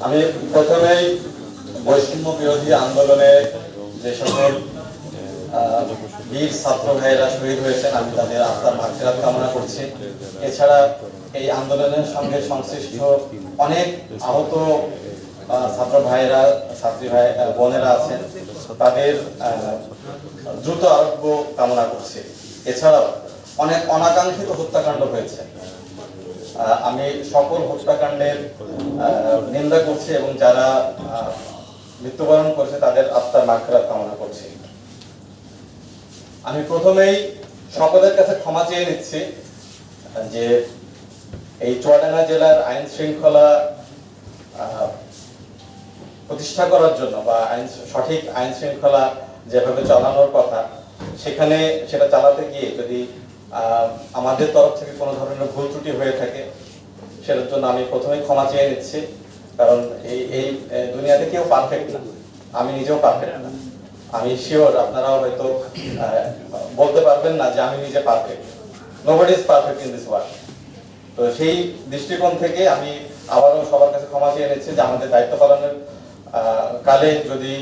আমি প্রথমেই বৈষম্য বিরোধী আন্দোলনে যে সকল বীর ছাত্র ভাইয়েরা শহীদ হয়েছেন আমি তাদের আত্মার কামনা করছি। এছাড়া এই আন্দোলনের সঙ্গে সংশ্লিষ্ট অনেক আহত আহ, ছাত্র ভাইয়েরা ছাত্রী ভাই বোনেরা আছেন তাদের দ্রুত আরোগ্য কামনা করছি। এছাড়াও অনেক অনাকাঙ্ক্ষিত হত্যাকাণ্ড হয়েছে। আমি সকল হত্যাকাণ্ডের নিন্দা করছি এবং যারা মৃত্যুবরণ করেছে তাদের আত্মার মাগফিরাত কামনা করছি। আমি প্রথমেই সকলের কাছে ক্ষমা চেয়ে নিচ্ছি যে এই চুয়াডাঙ্গা জেলার আইন শৃঙ্খলা প্রতিষ্ঠা করার জন্য বা আইন, সঠিক আইন শৃঙ্খলা যেভাবে চালানোর কথা, সেখানে সেটা চালাতে গিয়ে যদি আমাদের তরফ থেকে কোনো ধরনের ভুল ত্রুটি হয়ে থাকে, সেটার জন্য আমি প্রথমেই ক্ষমা চেয়ে নিচ্ছি, কারণ এই এই দুনিয়াতে কেউ পারফেক্ট না। আমি নিজেও পারফেক্ট না। আমি শিওর আপনারাও হয়তো বলতে পারবেন না যে আমি নিজে perfect nobody is perfect in this world তো সেই দৃষ্টিকোণ থেকে আমি আবারও সবার কাছে ক্ষমা চেয়ে নিচ্ছি যে আমাদের দায়িত্ব পালনের কালে যদি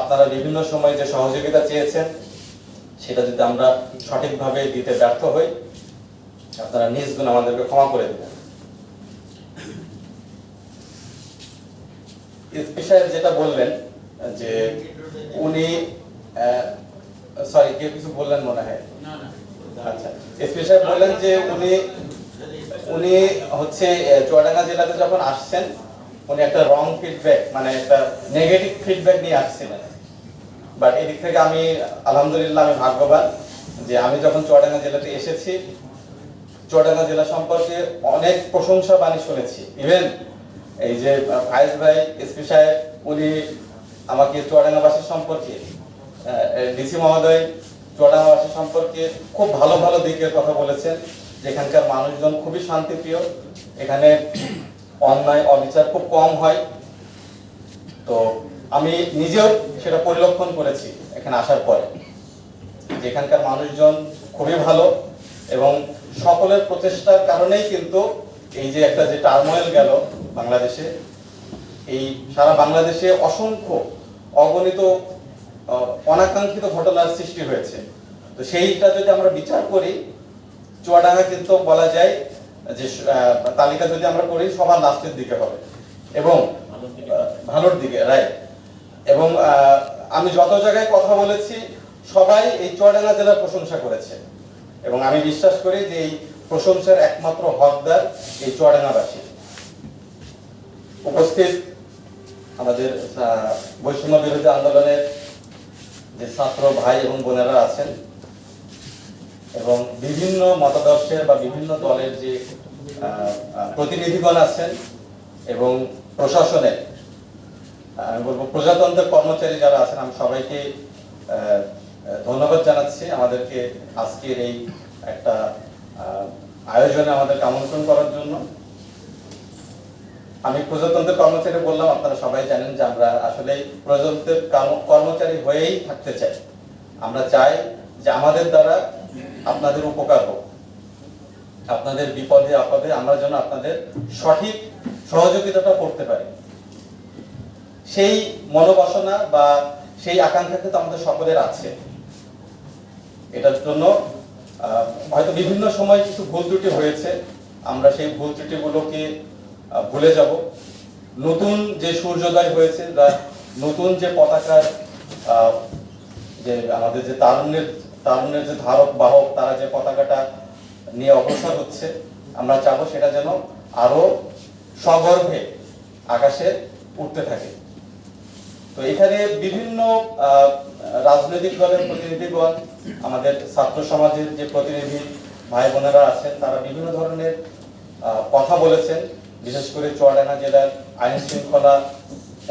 আপনারা বিভিন্ন সময় যে সহযোগিতা চেয়েছেন সেটা যদি আমরা সঠিকভাবে দিতে ব্যর্থ হই আপনারা নিজ গুণ আমাদেরকে ক্ষমা করে দেবেন। সাহেব যেটা বললেন যে উনি সরি কেউ কিছু বললেন মনে হয়? আচ্ছা সাহেব বললেন যে উনি উনি হচ্ছে চুয়াডাঙ্গা জেলাতে যখন আসছেন উনি একটা রং ফিডব্যাক মানে একটা নেগেটিভ ফিডব্যাক নিয়ে আসছিলেন। বাট এদিক থেকে আমি, আলহামদুলিল্লাহ, আমি ভাগ্যবান যে আমি যখন চুয়াডাঙ্গা জেলাতে এসেছি, চুয়াডাঙ্গা জেলা সম্পর্কে অনেক প্রশংসা বাণী শুনেছি। ইভেন এই যে ফায়েজ ভাই এসপি সাহেব, উনি আমাকে চুয়াডাঙ্গাবাসী সম্পর্কে ডিসি মহোদয় চুয়াডাঙ্গাবাসী সম্পর্কে খুব ভালো ভালো দিকের কথা বলেছেন। যেখানকার মানুষজন খুবই শান্তিপ্রিয়। এখানে অন্যায়, অবিচার খুব কম হয়। তো আমি নিজেও সেটা পরিলক্ষণ করেছি এখানে আসার পরে। এখানকার মানুষজন খুবই ভালো এবং সকলের প্রচেষ্টার কারণেই কিন্তু এই যে একটা যে টার্মোয়েল গেল বাংলাদেশে, এই সারা বাংলাদেশে অসংখ্য অগণিত অনাকাঙ্ক্ষিত ঘটনার সৃষ্টি হয়েছে। তো সেইটা যদি আমরা বিচার করি, চুয়াডাঙ্গা কিন্তু বলা যায় যে তালিকা যদি আমরা করি, সবার লাস্টের দিকে হবে এবং ভালোর দিকে রাইট এবং আমি যত জায়গায় কথা বলেছি, সবাই এই চুয়াডাঙ্গা জেলার প্রশংসা করেছে। এবং আমি বিশ্বাস করি যে এই প্রশংসার একমাত্র হকদার এই চুয়াডাঙ্গাবাসী। উপস্থিত আমাদের বৈষম্য বিরোধী আন্দোলনের যে ছাত্র ভাই এবং বোনেরা আছেন এবং বিভিন্ন মতাদর্শের বা বিভিন্ন দলের যে প্রতিনিধিগণ আছেন এবং প্রশাসনের আমি বলব কর্মচারী যারা আছেন, আমি সবাইকে ধন্যবাদ জানাচ্ছি আমাদেরকে আজকের এই একটা আয়োজনে আমাদেরকে আমন্ত্রণ করার জন্য। আমি প্রজাতন্ত্রের কর্মচারী বললাম, আপনারা সবাই জানেন যে আমরা আসলে প্রজাতন্ত্রের কর্মচারী হয়েই থাকতে চাই। আমরা চাই যে আমাদের দ্বারা আপনাদের উপকার হোক। আপনাদের বিপদে, আপদে আমরা যেন আপনাদের সঠিক সহযোগিতাটা করতে পারি। সেই মনোবাসনা বা সেই আকাঙ্ক্ষা কিন্তু আমাদের সকলের আছে। এটার জন্য হয়তো বিভিন্ন সময় কিছু ভুল ত্রুটি হয়েছে, আমরা সেই ভুল ত্রুটিগুলোকে ভুলে যাব। নতুন যে সূর্যোদয় হয়েছে, বা নতুন যে পতাকার যে আমাদের যে তারুণ্যের তারুণ্যের যে ধারক, বাহক, তারা যে পতাকাটা নিয়ে অগ্রসর হচ্ছে, আমরা চাবো সেটা যেন আরও সগর্ভে আকাশে উঠতে থাকে। তো এখানে বিভিন্ন রাজনৈতিক দলের প্রতিনিধিগণ, আমাদের ছাত্র সমাজের যে প্রতিনিধি ভাই বোনেরা আছেন, তারা বিভিন্ন ধরনের কথা বলেছেন। বিশেষ করে চুয়াডাঙ্গা জেলার আইন শৃঙ্খলা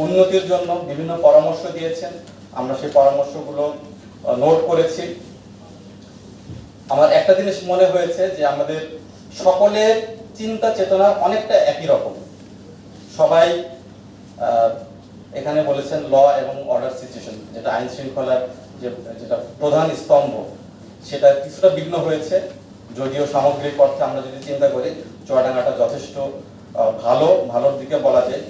উন্নতির জন্য বিভিন্ন পরামর্শ দিয়েছেন। আমরা সেই পরামর্শগুলো নোট করেছি। আমার একটা জিনিস মনে হয়েছে যে আমাদের সকলের চিন্তা চেতনা অনেকটা একই রকম। সবাই এখানে বলেছেন ল এবং অর্ডার সিচুয়েশন, যেটা আইন শৃঙ্খলার যে, যেটা প্রধান স্তম্ভ, সেটা কিছুটা বিঘ্ন হয়েছে। যদিও সামগ্রিক অর্থে আমরা যদি চিন্তা করি, চুয়াডাঙ্গাটা যথেষ্ট ভালো, ভালোর দিকে বলা যায়।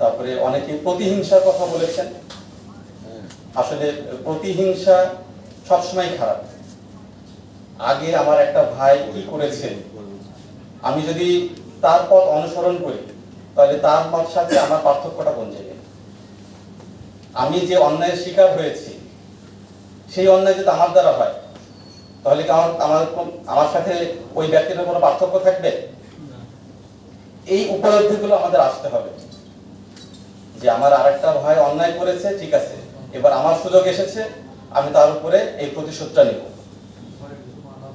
তারপরে অনেকে প্রতিহিংসার কথা বলেছেন। আসলে প্রতিহিংসা সবসময় খারাপ। আগে আমার একটা ভাই কি করেছে? আমি যদি তার পথ অনুসরণ করি, তাহলে তার পথ সাথে আমার পার্থক্যটা কোন আমি যে অন্যায়ের শিকার হয়েছি সেই অন্যায় যদি আমার দ্বারা হয় তাহলে কি আমার আমার আমার সাথে ওই ব্যক্তির কোনো পার্থক্য থাকবে? এই উপলব্ধিগুলো আমাদের আসতে হবে। যে আমার আরেকটা ভাই অন্যায় করেছে ঠিক আছে এবার আমার সুযোগ এসেছে আমি তার উপরে এই প্রতিশোধটা নেব।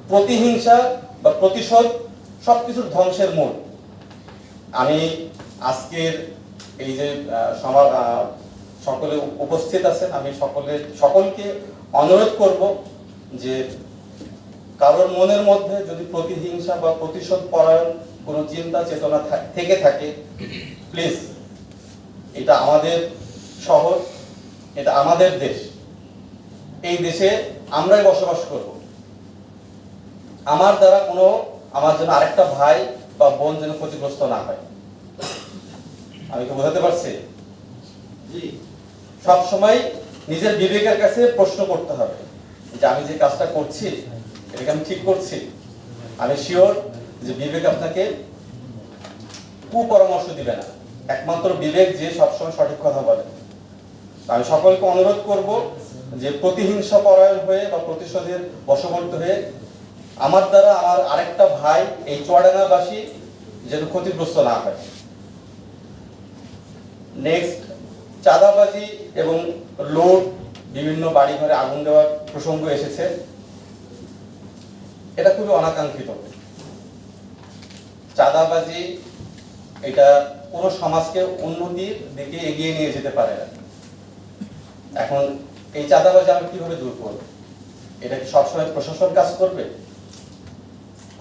প্রতিহিংসা বা প্রতিশোধ সবকিছুর ধ্বংসের মূল। আমি আজকের এই যে আহ, সকলে উপস্থিত আছেন। আমি সকলে, সকলকে অনুরোধ করব যে কারোর মনের মধ্যে যদি প্রতিহিংসা বা প্রতিশোধ পরায়ণ কোনো চিন্তা, চেতনা থেকে থাকে প্লিজ এটা আমাদের শহর, এটা আমাদের দেশ। এই দেশে আমরাই বসবাস করব। আমার দ্বারা কোনো, আমার জন্য আরেকটা ভাই বা বোন যেন ক্ষতিগ্রস্ত না হয়। আমি কি বোঝাতে পারছি? সব সময় নিজের বিবেকের কাছে প্রশ্ন করতে হবে যে আমি যে কাজটা করছি, এটাকে আমি ঠিক করছি? আমি শিওর যে বিবেক আপনাকে কুপরামর্শ দিবে না। একমাত্র বিবেক যে সবসময় সঠিক কথা বলে। আমি সকলকে অনুরোধ করব যে প্রতিহিংসা পরায়ণ হয়ে বা প্রতিশোধের বশবর্তী হয়ে আমার দ্বারা আমার আরেকটা ভাই এই চুয়াডাঙ্গাবাসী যেন ক্ষতিগ্রস্ত না হয়। নেক্সট চাঁদাবাজি এবং লোড বিভিন্ন বাড়ি ঘরে আগুন দেওয়ার প্রসঙ্গ এসেছে। এটা খুবই অনাকাঙ্ক্ষিত। চাঁদাবাজি এটা কোনো সমাজকে উন্নতির দিকে এগিয়ে নিয়ে যেতে পারে। না এখন এই চাঁদাবাজি আমি কীভাবে দূর করব? এটা কি সবসময় প্রশাসন কাজ করবে?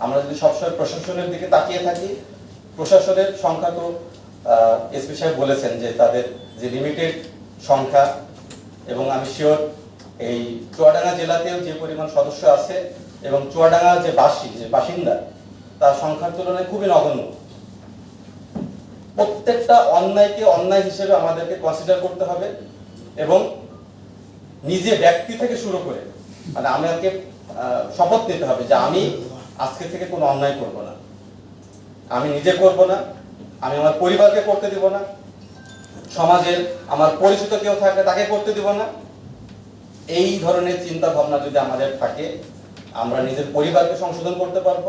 আমরা যদি সবসময় প্রশাসনের দিকে তাকিয়ে থাকি, প্রশাসনের সংখ্যা তো এসপি সাহেব বলেছেন যে তাদের যে লিমিটেড সংখ্যা, এবং আমি শিওর এই চুয়াডাঙ্গা জেলাতেও যে পরিমাণ সদস্য আছে এবং চুয়াডাঙ্গা যে বাসী, যে বাসিন্দা, তার সংখ্যার তুলনায় খুবই নগণ্য। প্রত্যেকটা অন্যায়কে অন্যায় হিসেবে আমাদেরকে কনসিডার করতে হবে এবং নিজে ব্যক্তি থেকে শুরু করে মানে আমাকে শপথ নিতে হবে যে আমি আজকে থেকে কোনো অন্যায় করব না। আমি নিজে করব না, আমি আমার পরিবারকে করতে দিব না সমাজের আমার পরিচিত কেউ থাকে তাকে করতে দিব না। এই ধরনের চিন্তা ভাবনা যদি আমাদের থাকে, আমরা নিজের পরিবারকে সংশোধন করতে পারব,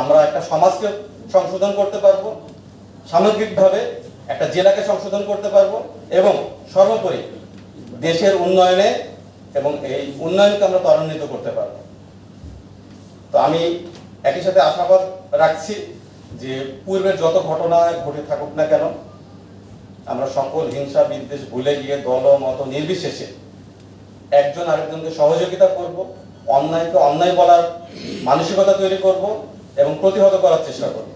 আমরা একটা সমাজকে সংশোধন করতে পারব, সামগ্রিকভাবে একটা জেলাকে সংশোধন করতে পারব এবং সর্বোপরি দেশের উন্নয়নে এবং এই উন্নয়নকে আমরা ত্বরান্বিত করতে পারব। তো আমি একই সাথে আশাবাদ রাখছি যে পূর্বের যত ঘটনা ঘটে থাকুক না কেন আমরা সকল হিংসা, বিদ্বেষ, ভুলে গিয়ে দল মত নির্বিশেষে একজন আরেকজনকে সহযোগিতা করব, অন্যায়কে অন্যায় বলার মানসিকতা তৈরি করব এবং প্রতিহত করার চেষ্টা করব।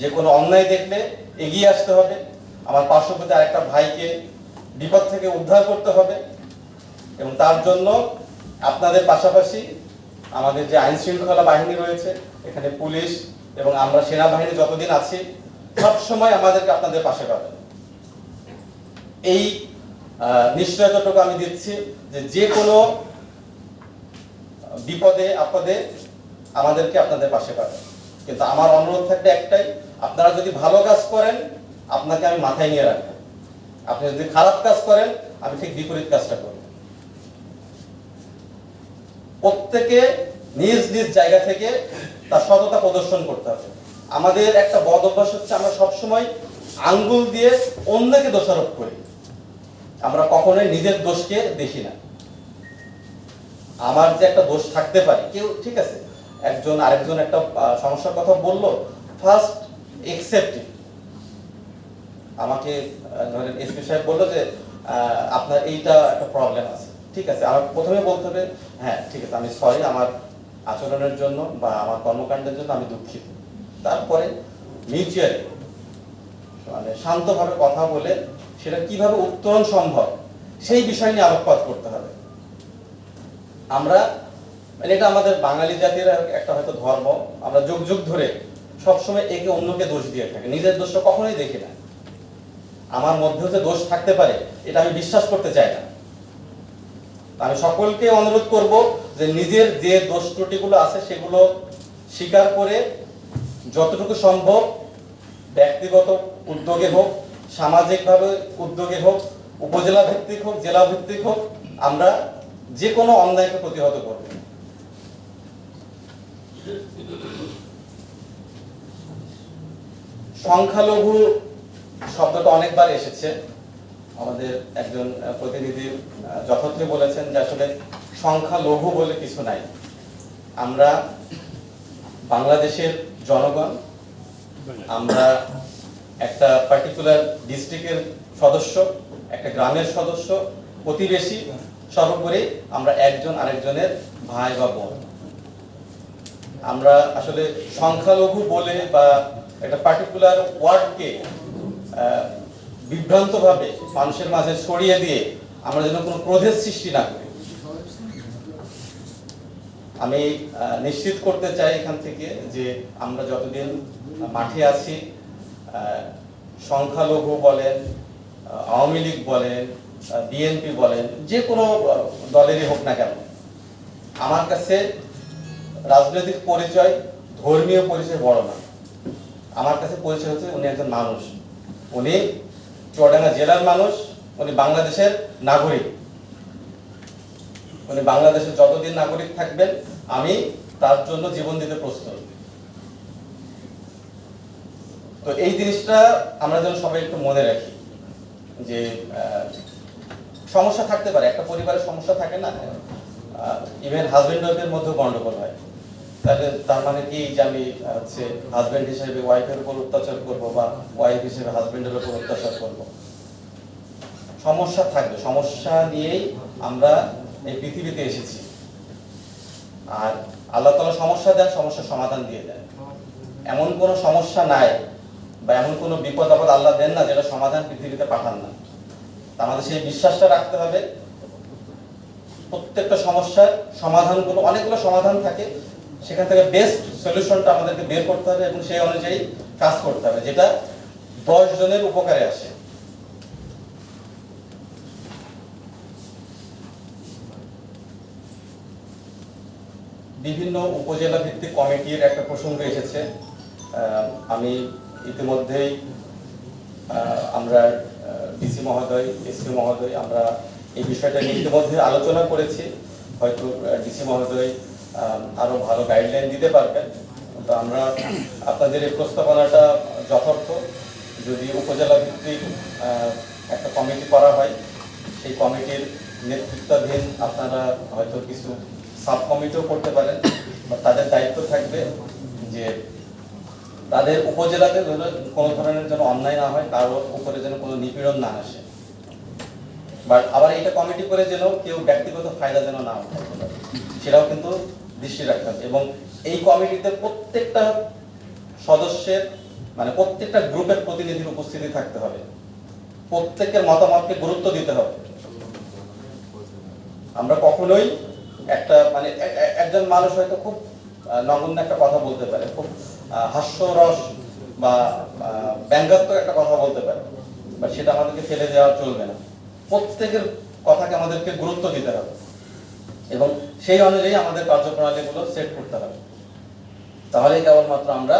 যে কোনো অন্যায় দেখলে এগিয়ে আসতে হবে। আমার পার্শ্ববর্তী আরেকটা ভাইকে বিপদ থেকে উদ্ধার করতে হবে এবং তার জন্য আপনাদের পাশাপাশি আমাদের যে আইন শৃঙ্খলা বাহিনী রয়েছে, এখানে পুলিশ এবং আমরা সেনাবাহিনী যতদিন আছি সব সময় আমাদেরকে আপনাদের পাশে পাবেন এই নিশ্চয়তাটুকু আমি দিচ্ছি যে যে কোনো বিপদে, আপদে আমাদেরকে আপনাদের পাশে পাবেন। কিন্তু আমার অনুরোধ থাকবে একটাই, আপনারা যদি ভালো কাজ করেন, আপনাকে আমি মাথায় নিয়ে রাখব। আপনি যদি খারাপ কাজ করেন, আমি ঠিক বিপরীত কাজটা করব। প্রত্যেকে নিজ নিজ জায়গা থেকে তার সততা প্রদর্শন করতে হবে। আমাদের একটা বদ অভ্যাস হচ্ছে আমরা সবসময় আঙ্গুল দিয়ে অন্যকে দোষারোপ করি। আমরা কখনোই নিজের দোষকে দেখি না। আমার যে একটা দোষ থাকতে পারে, কেউ, ঠিক আছে, একজন আরেকজন একটা সমস্যার কথা বলল ফার্স্ট একসেপ্ট আমাকে ধরেন এসপি সাহেব বলল যে আপনার এইটা একটা প্রবলেম আছে। ঠিক আছে আমার প্রথমে বলতে হবে হ্যাঁ ঠিক আছে, আমি সরি আমার আচরণের জন্য বা আমার কর্মকাণ্ডের জন্য আমি দুঃখিত। তারপরে মিউচুয়ালি মানে শান্তভাবে কথা বলে সেটা কীভাবে উত্তরণ সম্ভব, সেই বিষয় নিয়ে আলোকপাত করতে হবে। আমরা মানে এটা আমাদের বাঙালি জাতির একটা হয়তো ধর্ম, আমরা যুগ যুগ ধরে সবসময় একে অন্যকে দোষ দিয়ে থাকে, নিজের দোষটা কখনোই দেখি না। আমার মধ্যেও যে দোষ থাকতে পারে, এটা আমি বিশ্বাস করতে চাই না। আমি সকলকে অনুরোধ করব যে নিজের যে দোষ ত্রুটিগুলো আছে সেগুলো স্বীকার করে যতটুকু সম্ভব ব্যক্তিগত উদ্যোগে হোক সামাজিকভাবে উদ্যোগে হোক উপজেলা ভিত্তিক হোক জেলা ভিত্তিক হোক আমরা যে কোনো অন্যায়কে প্রতিহত করব। সংখ্যালঘু শব্দটা অনেকবার এসেছে। আমাদের একজন প্রতিনিধি আহ, যথার্থই বলেছেন যে আসলে সংখ্যালঘু বলে কিছু নাই। আমরা বাংলাদেশের জনগণ আমরা একটা পার্টিকুলার ডিস্ট্রিক্টের সদস্য, একটা গ্রামের সদস্য, প্রতিবেশী, সর্বোপরি আমরা একজন আরেকজনের ভাই বা বোন। আমরা আসলে সংখ্যালঘু বলে বা একটা পার্টিকুলার ওয়ার্ডকে বিভ্রান্তভাবে মানুষের মাঝে ছড়িয়ে দিয়ে আমরা যেন কোনো ক্রোধের সৃষ্টি না করি। আমি নিশ্চিত করতে চাই এখান থেকে যে আমরা যতদিন মাঠে আছি সংখ্যালঘু বলেন আওয়ামী লীগ বলেন বিএনপি বলেন, যে কোনো দলেরই হোক না কেন, আমার কাছে রাজনৈতিক পরিচয়, ধর্মীয় পরিচয় বড় না। আমার কাছে পরিচয় হচ্ছে উনি একজন মানুষ। উনি চুয়াডাঙ্গা জেলার মানুষ, উনি বাংলাদেশের নাগরিক। উনি বাংলাদেশের যতদিন নাগরিক থাকবেন, আমি তার জন্য জীবন দিতে প্রস্তুত। তো এই জিনিসটা আমরা যেন সবাই একটু মনে রাখি যে সমস্যা থাকতে পারে, একটা পরিবারের সমস্যা থাকে না? ইভেন হাজব্যান্ড ওয়াইফের মধ্যেও গন্ডগোল হয়। তাহলে তার মানে কি যে আমি হচ্ছে হাজবেন্ড হিসেবে ওয়াইফের উপর অত্যাচার করব বা ওয়াইফ হিসেবে হাজবেন্ডের উপর অত্যাচার করব? সমস্যা থাকবে। সমস্যা নিয়েই আমরা এই পৃথিবীতে এসেছি। আর আল্লাহ তাআলা সমস্যা দেন, সমস্যার সমাধান দিয়ে দেন। এমন কোনো সমস্যা নাই বা এমন কোনো বিপদ আপদ আল্লাহ দেন না যেটা সমাধান পৃথিবীতে পাঠান না। আমাদের সেই বিশ্বাসটা রাখতে হবে। প্রত্যেকটা সমস্যার সমাধানগুলো, অনেকগুলো সমাধান থাকে। সেখান থেকে বেস্ট সলিউশনটা আমাদেরকে বের করতে হবে এবং সেই অনুযায়ী কাজ করতে হবে, যেটা দশ জনের উপকারে আসে। বিভিন্ন উপজেলা ভিত্তিক কমিটির একটা প্রসঙ্গ এসেছে। আমি ইতিমধ্যেই আমরা ডিসি মহোদয় এসপি মহোদয় আমরা এই বিষয়টা নিয়ে ইতিমধ্যে আলোচনা করেছি। হয়তো ডিসি মহোদয় আহ, আরও ভালো গাইডলাইন দিতে পারবেন। তো আমরা আপনাদের এই প্রস্তাবনাটা যথার্থ। যদি উপজেলা ভিত্তিক একটা কমিটি করা হয় সেই কমিটির নেতৃত্বাধীন আপনারা হয়তো কিছু সাব কমিটিও করতে পারেন। বা তাদের দায়িত্ব থাকবে যে তাদের উপজেলাতে কোনো ধরনের যেন অন্যায় না হয়, কারও উপরে যেন কোনো নিপীড়ন না আসে। বাট আবার এটা কমিটি করে যেন কেউ ব্যক্তিগত ফায়দা যেন না উঠায়। সেটাও কিন্তু দৃষ্টি রাখতে হবে। এবং এই কমিটিতে প্রত্যেকটা সদস্যের মানে প্রত্যেকটা গ্রুপের প্রতিনিধির উপস্থিতি থাকতে হবে। প্রত্যেকের মতামতকে গুরুত্ব দিতে হবে। আমরা কখনোই একটা মানে একজন মানুষ হয়তো খুব নগণ্য একটা কথা বলতে পারে, খুব হাস্যরস বা ব্যঙ্গাত্মক একটা কথা বলতে পারে বা সেটা আমাদেরকে ফেলে দেওয়া চলবে না। প্রত্যেকের কথাকে আমাদেরকে গুরুত্ব দিতে হবে, এবং সেই অনুযায়ী আমাদের কার্যপ্রণালীগুলো সেট করতে হবে। তাহলেই কেবলমাত্র আমরা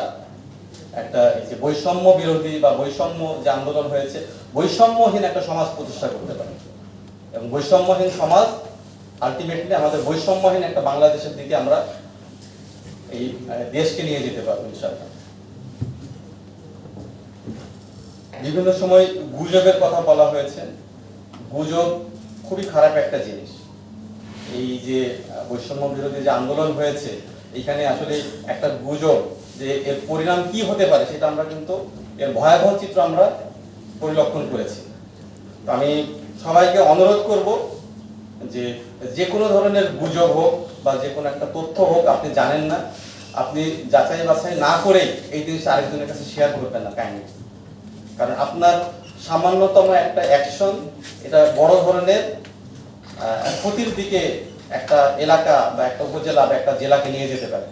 একটা এই যে বৈষম্য বিরোধী বা বৈষম্য যে আন্দোলন হয়েছে, বৈষম্যহীন একটা সমাজ প্রতিষ্ঠা করতে পারি। এবং বৈষম্যহীন সমাজ আলটিমেটলি আমাদের বৈষম্যহীন একটা বাংলাদেশের দিকে আমরা এই আহ, দেশকে নিয়ে যেতে পারব ইনশাআল্লাহ। বিভিন্ন সময় গুজবের কথা বলা হয়েছে। গুজব খুবই খারাপ একটা জিনিস। এই যে বৈষম্য বিরোধী যে আন্দোলন হয়েছে এখানে আসলে একটা গুজব যে এর পরিণাম কি হতে পারে সেটা আমরা কিন্তু এর ভয়াবহ চিত্র আমরা পরিলক্ষণ করেছি। তো আমি সবাইকে অনুরোধ করব যে যে কোনো ধরনের গুজব হোক বা যে কোনো একটা তথ্য হোক, আপনি জানেন না। আপনি যাচাই বাছাই না করেই এই জিনিসটা আরেকজনের কাছে শেয়ার করবেন না কাহিনী কারণ আপনার সামান্যতম একটা অ্যাকশন এটা বড় ধরনের ক্ষতির দিকে একটা এলাকা বা একটা উপজেলা বা একটা জেলাকে নিয়ে যেতে পারে।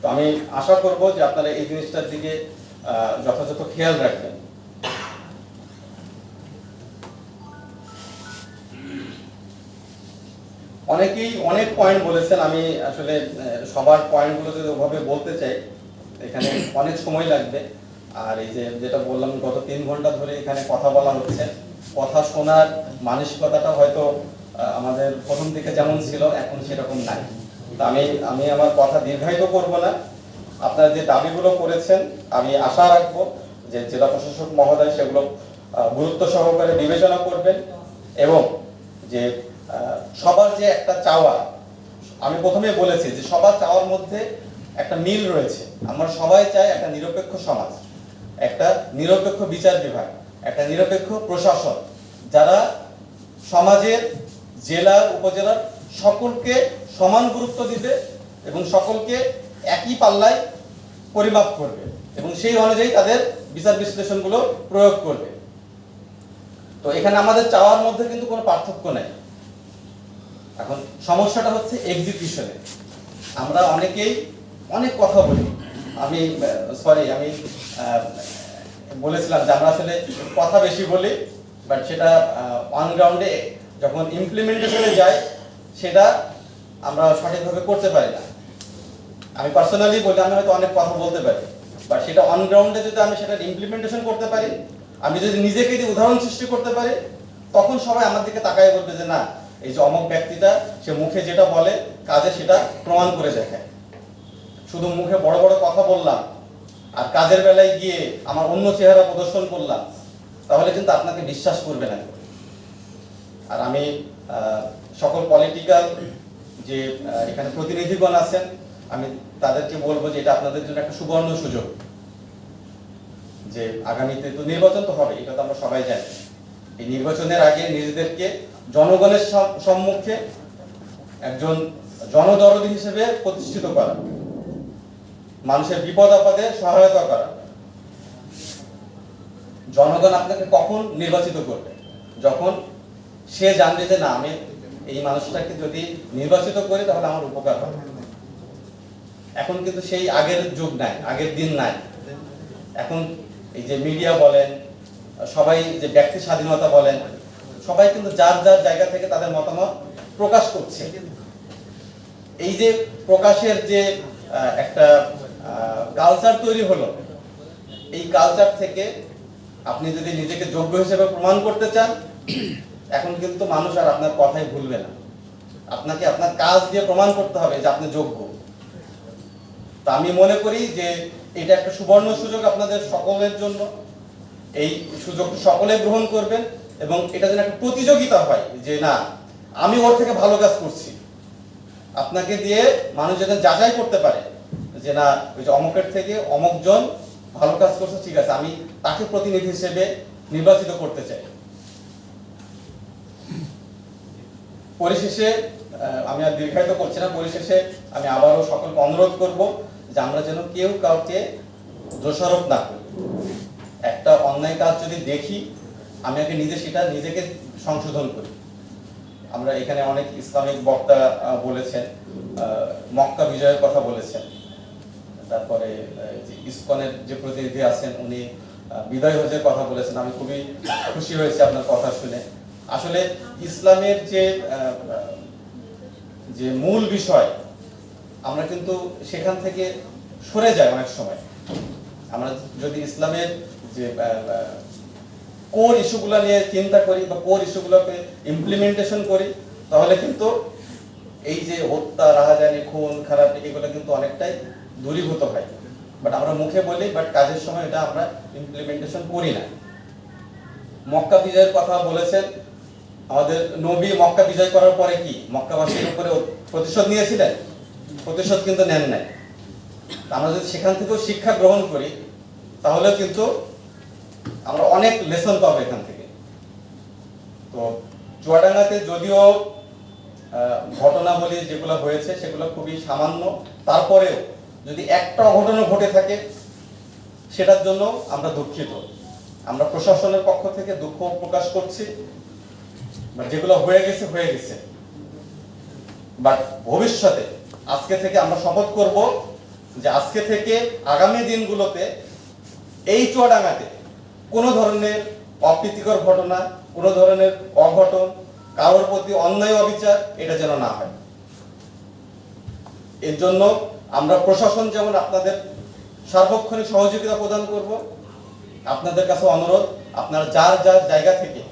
তো আমি আশা করব যে আপনারা এই জিনিসটার দিকে যথাযথ খেয়াল রাখবেন। অনেকেই অনেক পয়েন্ট বলেছেন, আমি আসলে সবার পয়েন্টগুলো যদি ওভাবে বলতে চাই। এখানে অনেক সময় লাগবে। আর এই যে যেটা বললাম, গত তিন ঘণ্টা ধরে এখানে কথা বলা হচ্ছে। কথা শোনার মানসিকতাটা হয়তো আমাদের প্রথম থেকে যেমন ছিল, এখন সেরকম নাই। আমি আমি আমার কথা দীর্ঘায়িত করব না। আপনারা যে দাবিগুলো করেছেন, আমি আশা রাখব যে জেলা প্রশাসক মহোদয় সেগুলো গুরুত্ব সহকারে বিবেচনা করবেন এবং যে সবার যে একটা চাওয়া, আমি প্রথমে বলেছি যে সবার চাওয়ার মধ্যে একটা মিল রয়েছে। আমরা সবাই চাই একটা নিরপেক্ষ সমাজ, একটা নিরপেক্ষ বিচার বিভাগ, একটা নিরপেক্ষ প্রশাসন, যারা সমাজের জেলা উপজেলার সকলকে সমান গুরুত্ব দিবে এবং সকলকে একই পাল্লায় পরিমাপ করবে এবং সেই অনুযায়ী তাদের বিচার বিশ্লেষণগুলো প্রয়োগ করবে। তো এখানে আমাদের চাওয়ার মধ্যে কিন্তু কোনো পার্থক্য নেই। এখন সমস্যাটা হচ্ছে এক্সিকিউশনে আমরা অনেকেই অনেক কথা বলি। আমি সরি আমি বলেছিলাম যে আমরা আসলে কথা বেশি বলি বাট সেটা অন গ্রাউন্ডে যখন ইমপ্লিমেন্টেশনে যায় সেটা আমরা সঠিকভাবে করতে পারি না। আমি পার্সোনালি বলি, আমি হয়তো অনেক কথা বলতে পারি বাট সেটা অন গ্রাউন্ডে যদি আমি সেটা ইমপ্লিমেন্টেশন করতে পারি, আমি যদি নিজেকে যদি উদাহরণ সৃষ্টি করতে পারি, তখন সবাই আমার দিকে তাকায় বলবে যে না এই যে অমক ব্যক্তিটা, সে মুখে যেটা বলে, কাজে সেটা প্রমাণ করে দেখায় শুধু মুখে বড় বড় কথা বললাম, আর কাজের বেলায় গিয়ে আমার অন্য চেহারা প্রদর্শন করলাম, তাহলে কিন্তু আপনাকে বিশ্বাস করবে না। আর আমি সকল পলিটিক্যাল যে এখানে প্রতিনিধিগণ আছেন, আমি তাদেরকে বলব যে এটা আপনাদের জন্য একটা সুবর্ণ সুযোগ। যে আগামীতে তো নির্বাচন তো হবে, এটা তো আমরা সবাই জানি। এই নির্বাচনের আগে নিজেদেরকে জনগণের সম- সম্মুখে একজন জনদরদী হিসেবে প্রতিষ্ঠিত করা, মানুষের বিপদ আপদে সহায়তা করা। জনগণ আপনাকে কখন নির্বাচিত করবে? যখন সে জানবে যে না, আমি এই মানুষটাকে যদি নির্বাচিত করি, তাহলে আমার উপকার হবে। এখন কিন্তু সেই আগের যুগ নাই, আগের দিন নাই। এখন এই যে মিডিয়া বলেন, সবাই যে ব্যক্তি স্বাধীনতা বলেন সবাই কিন্তু যার যার জায়গা থেকে তাদের মতামত প্রকাশ করছে। এই যে প্রকাশের যে একটা কালচার তৈরি হলো, এই কালচার থেকে আপনি যদি নিজেকে যোগ্য হিসেবে প্রমাণ করতে চান, এখন কিন্তু মানুষ আর আপনার কথাই ভুলবে না। আপনাকে আপনার কাজ দিয়ে প্রমাণ করতে হবে যে আপনি যোগ্য। তা আমি মনে করি যে এটা একটা সুবর্ণ সুযোগ আপনাদের সকলের জন্য। এই সুযোগ সকলে গ্রহণ করবেন। এবং এটা যেন একটা প্রতিযোগিতা হয় যে না, আমি ওর থেকে ভালো কাজ করছি। আপনাকে দিয়ে মানুষ যেন যাচাই করতে পারে যে না, ওই যে অমকের থেকে অমকজন ভালো কাজ করছে, ঠিক আছে, আমি তাকে প্রতিনিধি হিসেবে নির্বাচিত করতে চাই। পরিশেষে আমি আর দীর্ঘায়িত করছি না, পরিশেষে আমি আবারও সকলকে অনুরোধ করব যে আমরা যেন কেউ কাউকে দোষারোপ না করি। একটা অন্যায় কাজ যদি দেখি আমি আগে নিজে সেটা নিজেকে সংশোধন করি। আমরা এখানে অনেক ইসলামিক বক্তা বলেছেন মক্কা বিজয়ের কথা বলেছেন। তারপরে ইসকনের যে প্রতিনিধি আছেন, উনি বিদায় হজের কথা বলেছেন। আমি খুবই খুশি হয়েছি আপনার কথা শুনে। আসলে ইসলামের যে যে মূল বিষয়, আমরা কিন্তু সেখান থেকে সরে যাই অনেক সময়। আমরা যদি ইসলামের যে কোর ইস্যুগুলো নিয়ে চিন্তা করি বা কোর ইস্যুগুলোকে ইমপ্লিমেন্টেশন করি, তাহলে কিন্তু এই যে হত্যা, রাহাজানি, খুন, খারাপ, এগুলো কিন্তু অনেকটাই দূরীভূত হয়। বাট আমরা মুখে বলি বাট কাজের সময় এটা আমরা ইমপ্লিমেন্টেশন করি না। মক্কা বিজয়ের কথা বলেছেন, আমাদের নবী মক্কা বিজয় করার পরে কি? মক্কাবাসীর উপরে প্রতিশোধ নিয়েছিলেন? প্রতিশোধ কিন্তু নেন নাই। আমরা যদি সেখান থেকেও শিক্ষা গ্রহণ করি, তাহলে কিন্তু আমরা অনেক লেসন পাবো এখান থেকে। তো চুয়াডাঙ্গাতে যদিও ঘটনাবলী যেগুলো হয়েছে সেগুলো খুবই সামান্য, তারপরেও যদি একটা অঘটন ঘটে থাকে, সেটার জন্য আমরা দুঃখিত। আমরা প্রশাসনের পক্ষ থেকে দুঃখ প্রকাশ করছি যেগুলো হয়ে গেছে হয়ে গেছে। বাট ভবিষ্যতে, আজকে থেকে আমরা শপথ করব যে আজকে থেকে আগামী দিনগুলোতে এই চুয়াডাঙ্গাতে কোনো ধরনের অপ্রীতিকর ঘটনা, কোনো ধরনের অঘটন, কারোর প্রতি অন্যায় অবিচার, এটা যেন না হয়। এর জন্য আমরা প্রশাসন যেমন আপনাদের সার্বক্ষণিক সহযোগিতা প্রদান করব, আপনাদের কাছে অনুরোধ, আপনারা যার যার জায়গা থেকে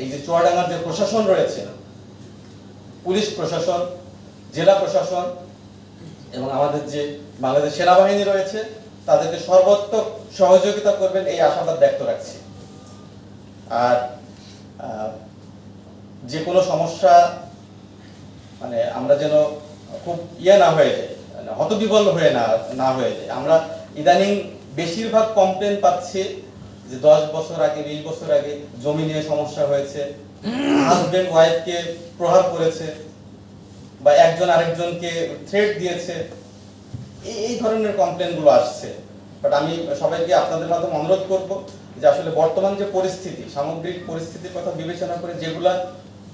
এই যে চুয়াডাঙ্গার যে প্রশাসন রয়েছে, পুলিশ প্রশাসন, জেলা প্রশাসন এবং আমাদের যে বাংলাদেশ সেনাবাহিনী রয়েছে তাদেরকে সর্বোত্তম সহযোগিতা করবেন এই আশাবাদ ব্যক্ত রাখছি। আর যে কোনো সমস্যা মানে আমরা যেন খুব ইয়ে না হয়ে যাই মানে হতবিবল হয়ে না না হয়ে যায়। আমরা ইদানিং বেশিরভাগ কমপ্লেন পাচ্ছি যে দশ বছর আগে, বিশ বছর আগে জমি নিয়ে সমস্যা হয়েছে হাজবেন্ড ওয়াইফকে প্রহার করেছে, বা একজন আরেকজনকে থ্রেট দিয়েছে। এই ধরনের কমপ্লেনগুলো আসছে। বাট আমি সবাইকে আপনাদের মাধ্যমে অনুরোধ করব যে আসলে বর্তমান যে পরিস্থিতি, সামগ্রিক পরিস্থিতির কথা বিবেচনা করে যেগুলা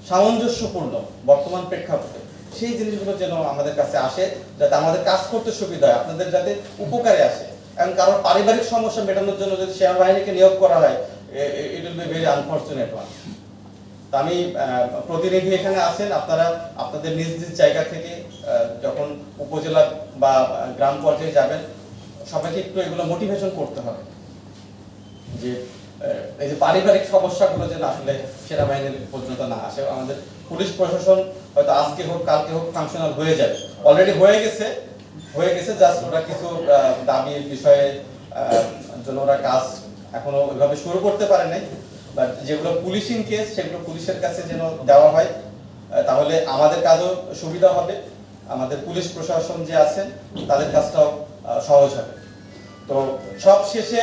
সামঞ্জস্যপূর্ণ বর্তমান প্রেক্ষাপটে, সেই জিনিসগুলো যেন আমাদের কাছে আসে, যাতে আমাদের কাজ করতে সুবিধা হয়, আপনাদের যাতে উপকারে আসে। কারণ কারোর পারিবারিক সমস্যা মেটানোর জন্য যদি সেনাবাহিনীকে নিয়োগ করা হয় it will be very unfortunate one আমি প্রতিনিধি এখানে আছেন, আপনারা আপনাদের নিজ নিজ জায়গা থেকে যখন উপজেলা বা গ্রাম পর্যায়ে যাবেন, সবাইকে একটু এগুলো মোটিভেশন করতে হবে। যে এই যে পারিবারিক সমস্যাগুলো যেন আসলে সেনাবাহিনীর পর্যন্ত না আসে। আমাদের পুলিশ প্রশাসন হয়তো আজকে হোক, কালকে হোক ফাংশনাল হয়ে যাবে। অলরেডি হয়ে গেছে হয়ে গেছে জাস্ট ওরা কিছু দাবি বিষয়ে জন্য ওরা কাজ এখনও ওইভাবে শুরু করতে পারে নাই। বাট যেগুলো পুলিশিং কেস সেগুলো পুলিশের কাছে যেন দেওয়া হয় তাহলে আমাদের কাজও সুবিধা হবে। আমাদের পুলিশ প্রশাসন যে আছেন তাদের কাজটাও সহজ হবে। তো সব শেষে